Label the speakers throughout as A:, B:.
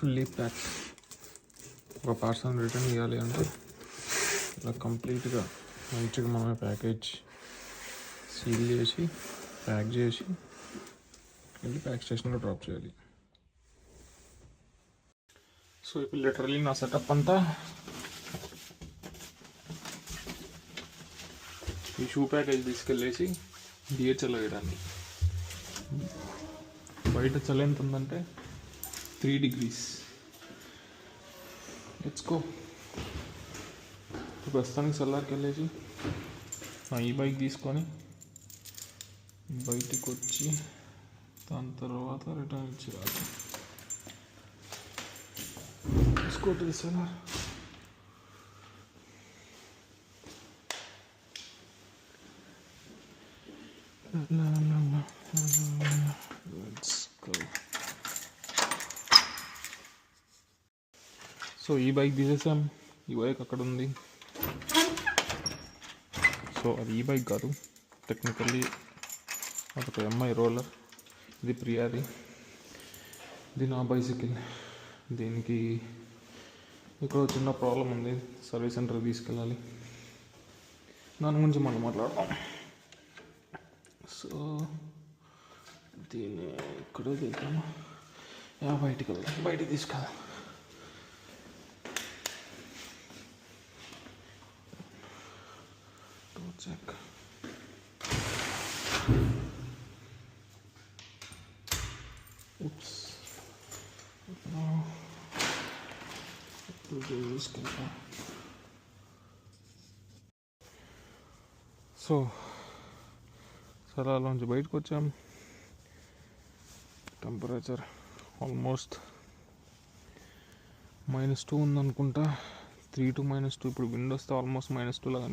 A: Fully pack ఒక parcel return ఇవ్వాలి అంటే ఇలా కంప్లీట్గా మంచిగా మనమే ప్యాకేజ్ సీల్ చేసి ప్యాక్ చేసి వెళ్ళి ప్యాక్ స్టేషన్లో డ్రాప్ చేయాలి. సో ఇప్పుడు లిటరలీ నా సెటప్ అంతా ఈ షూ ప్యాకేజ్ తీసుకెళ్ళేసి డిహెచ్ఎల్ వేయడానికి. బయట చలి ఎంత ఉందంటే త్రీ డిగ్రీస్ లెట్స్ గో ప్రస్తుతానికి సెల్లార్కి వెళ్ళేసి నా ఈ బైక్ తీసుకొని బయటికి వచ్చి దాని తర్వాత రిటర్న్ ఇచ్చేయాలి తీసుకో టు సెల్లార్ Let's So ఈ బైక్ తీసేసాం. ఈ బైక్ అక్కడ ఉంది. సో అది ఈ బైక్ కాదు. టెక్నికల్లీ అదొక ఎంఐ రోలర్ ఇది ప్రియాది ఇది నా బైసికల్ దీనికి ఇక్కడ చిన్న ప్రాబ్లం ఉంది. సర్వీస్ సెంటర్కి తీసుకెళ్ళాలి. దాని గురించి మనం మాట్లాడదాం. సో దీన్ని ఇక్కడ దిద్దాము బయటికి వెళ్దాం. బయటికి తీసుకెళ్దాం. Double check. No. We'll do so సలాలోంచి బయటకు వచ్చాం టెంపరేచర్ ఆల్మోస్ట్ మైనస్ టూ ఉందనుకుంటా త్రీ టు మైనస్ టూ ఇప్పుడు విండ్ ఆల్మోస్ట్ మైనస్ టూ లాగా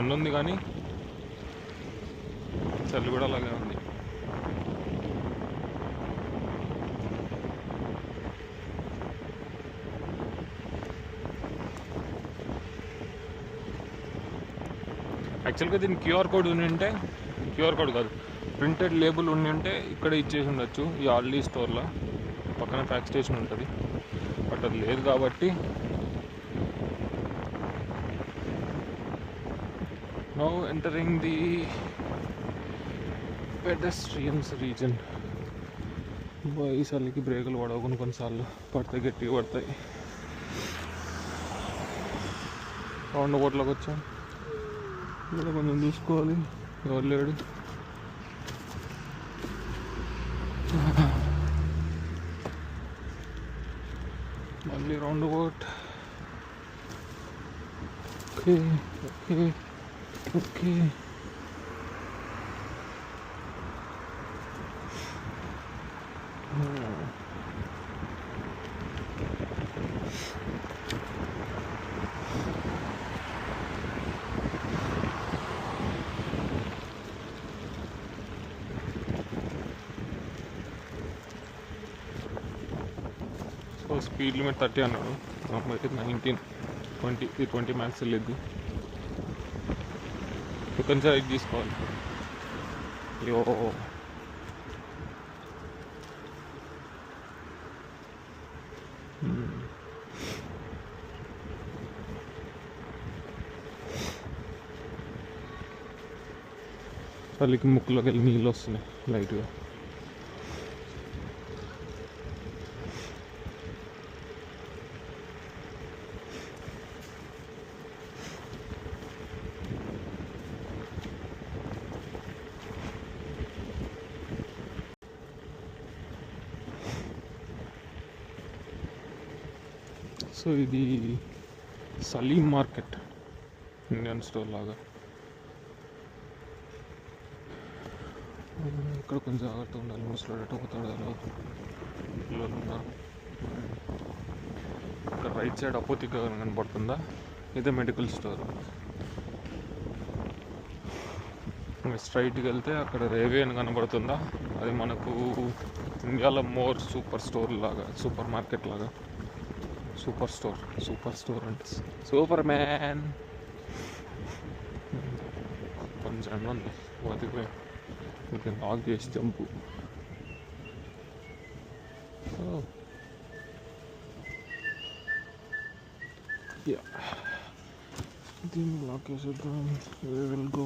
A: ఎండ ఉంది కానీ చలి కూడా అలాగే ఉంది. యాక్చువల్గా దీని క్యూఆర్ కోడ్ ఉండి ఉంటే క్యూఆర్ కోడ్ కాదు ప్రింటెడ్ లేబుల్ ఉండి ఉంటే ఇక్కడ ఇచ్చేసి ఉండొచ్చు ఈ ఆల్లీ స్టోర్లో. పక్కన ఫ్యాక్ స్టేషన్ ఉంటుంది. బట్ అది లేదు కాబట్టి now entering the pedestrians region ఈ చలికి బ్రేకులు పడవు? కొన్ని కొన్నిసార్లు పడతాయి గట్టిగా పడతాయి. రౌండ్ కోట్లోకి వచ్చాం. ఇక్కడ కొంచెం చూసుకోవాలి. ఎవరు లేడు? మళ్ళీ round coat. Okay okay. okay so speed limit thirty అన్నాడు అయితే నైన్టీన్ ట్వంటీ ఈ ట్వంటీ మ్యాక్స్ వెళ్ళిద్ది కొంచెం ఇది తీసుకోవాలి అయ్యో మ్మ్. చలికి ముక్కులోకి వెళ్ళి నీళ్ళు వస్తున్నాయి లైట్గా సో ఇది సలీం మార్కెట్ ఇండియన్ స్టోర్ లాగా. ఇక్కడ కొంచెం జాగ్రత్త ఉండాలి ముసలాడట ఒక తడలో పిల్లలు ఉన్నారు. ఇక్కడ రైట్ సైడ్ అపోతిక కనబడుతుందా? ఇదే మెడికల్ స్టోర్. స్ట్రైట్కి వెళ్తే అక్కడ రేవే అని కనబడుతుందా? అది మనకు ఇండియాలో మోర్ సూపర్ స్టోర్ లాగా సూపర్ మార్కెట్ లాగా. సూపర్ స్టోర్ సూపర్ స్టోర్ అంటే సూపర్ మ్యాన్ కొంచెం ఎండ ఉంది బతికిపోయి ఇంకా లాక్ చేసి జంపు దీన్ని లాక్ చేసేద్దాం విల్ గో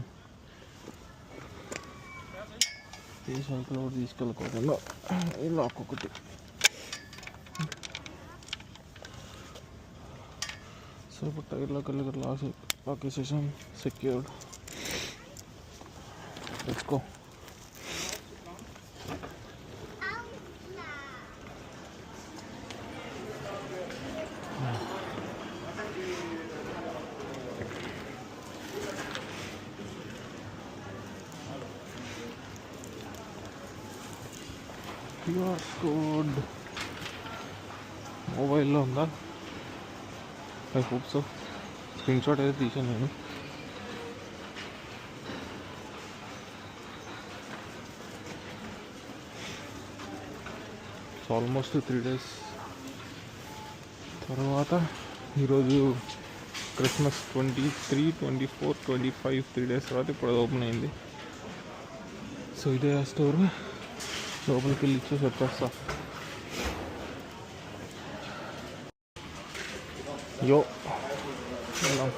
A: ఈ సైకిల్ కూడా తీసుకెళ్ళకోకుండా ఈ లాక్ ఒకటి సో ఇప్పుడు టైర్లోకి వెళ్ళి ఇక్కడ లాక్ లాక్ వేసేసాం secured let's go QR code మొబైల్లో ఉందా? I hope so. Screen shot అయితే తీసాను నేను. సో ఆల్మోస్ట్ త్రీ డేస్ తర్వాత ఈరోజు Christmas twenty three twenty four twenty five three days తర్వాత ఇప్పుడు ఓపెన్ అయింది. సో ఇదే ఆ స్టోర్. లోపలికి వెళ్ళి ఇచ్చేసి వచ్చేస్తా యో వెళ్దాం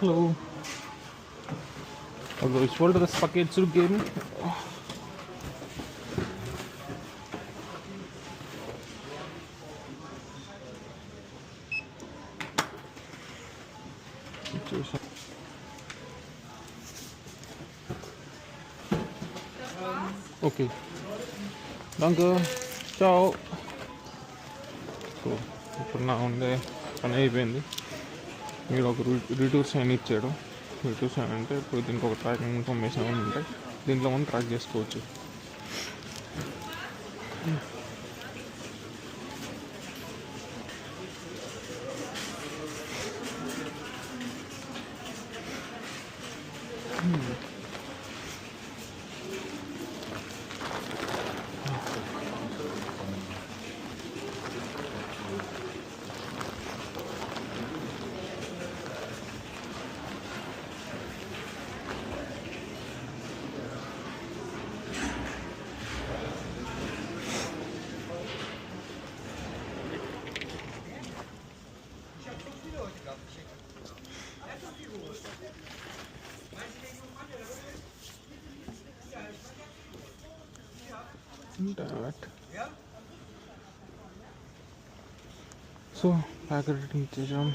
A: hello Also ich wollte das Paket zurückgeben. Okay. Danke. Ciao. So ఇప్పుడు నా ఉండే పని అయిపోయింది మీరు ఒక రిటూర్ సైన్ ఇచ్చాడు రిటూర్ సైన్ అంటే ఇప్పుడు దీనికి ఒక ట్రాకింగ్ ఇన్ఫర్మేషన్ ఏమైనా ఉంటాయి దీంట్లో మనం ట్రాక్ చేసుకోవచ్చు that. సో ప్యాకెట్ ఇచ్చేసాం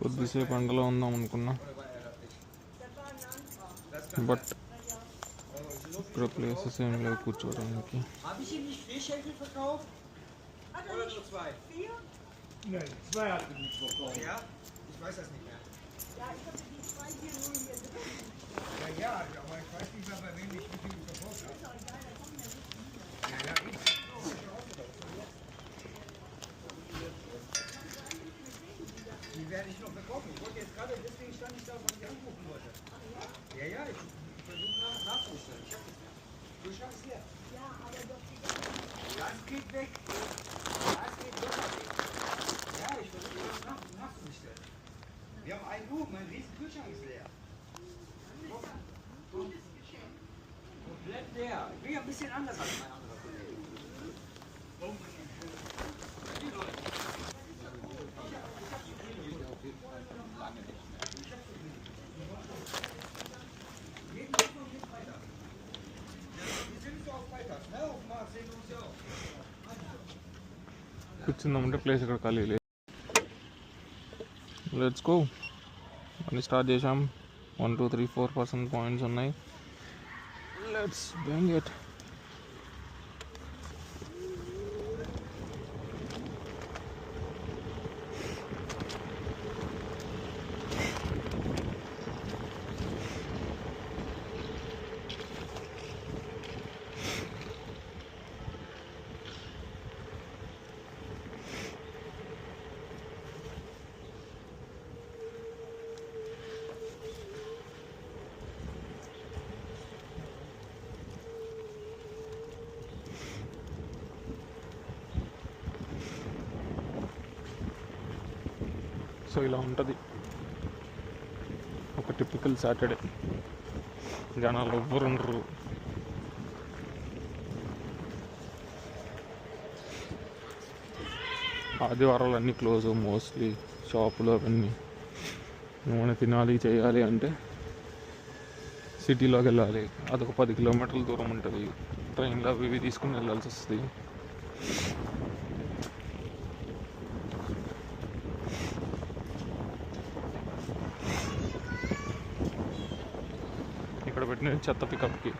A: కొద్దిసేపు ఎండలో ఉందాం అనుకున్నా బట్ ఇక్కడ ప్లేసెస్ ఏం లేవు కూర్చోవడానికి
B: Habe ich ihm nicht vier Schenkel verkauft? Oder nur zwei?
C: Nein, zwei hat er nicht verkauft.
B: Ja? Ich weiß das nicht mehr.
C: Ja, Ja, aber ich weiß nicht mehr, bei wem ich mit ihm verfolgt habe.
B: Die werde ich noch bekommen. Ich wollte jetzt gerade, deswegen stand ich da, weil ich anrufen wollte. Ja, ja, ich versuche nachzustellen. Ich habe das mehr. Du schaffst hier. Ja, aber Das geht weg. Das geht locker weg. Ja, ich versuche nachzustellen. Wir haben ein Buch, mein riesen Kühlschrank ist leer. so auf Freitags, ne? Auf Mars sehen wir uns ja auch.
A: కూర్చుందామంటే place ఇక్కడ ఖాళీ లేదు let's go అన్ని start చేసాం one two three four percent points ఉన్నాయి let's bring it. So ఇలా ఉంటుంది. ఒక typical Saturday జనాలు ఎవ్వరు ఉండరు. ఆదివారాలు అన్నీ క్లోజ్ మోస్ట్లీ షాపులు అవన్నీ. ఏమైనా తినాలి చేయాలి అంటే సిటీలోకి వెళ్ళాలి. అదొక పది కిలోమీటర్ల దూరం ఉంటుంది. ట్రైన్లో అవి ఇవి తీసుకుని వెళ్ళాల్సి వస్తుంది. ఇక్కడ పెట్టిన చెత్త పికప్కి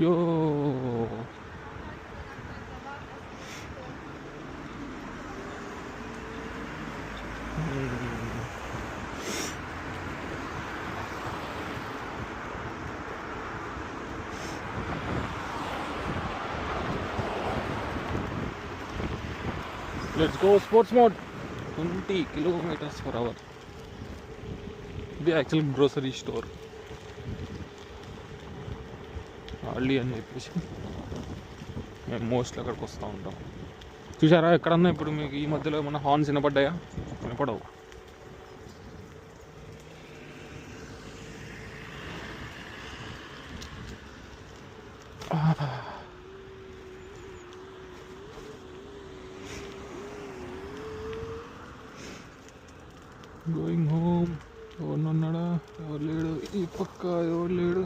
A: yo let's go sports mode twenty kilometres per hour ఇది యాక్చువల్ గ్రోసరీ స్టోర్ ఆళ్ళీ అని చెప్పేసి మేము మోస్ట్లీ అక్కడికి వస్తూ ఉంటాం చూసారా ఎక్కడన్నా ఇప్పుడు మీకు ఈ మధ్యలో ఏమన్నా హార్న్స్ వినపడ్డాయా వినపడవు గోయింగ్ హోమ్ ఎవరినున్నాడా ఎవరు లేడు ఈ పక్క ఎవరు లేడు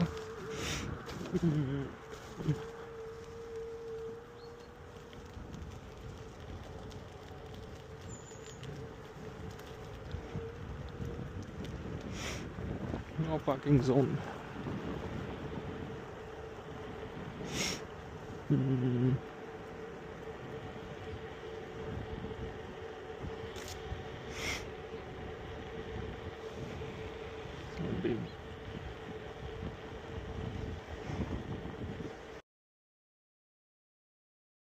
A: No parking zone. Hmm.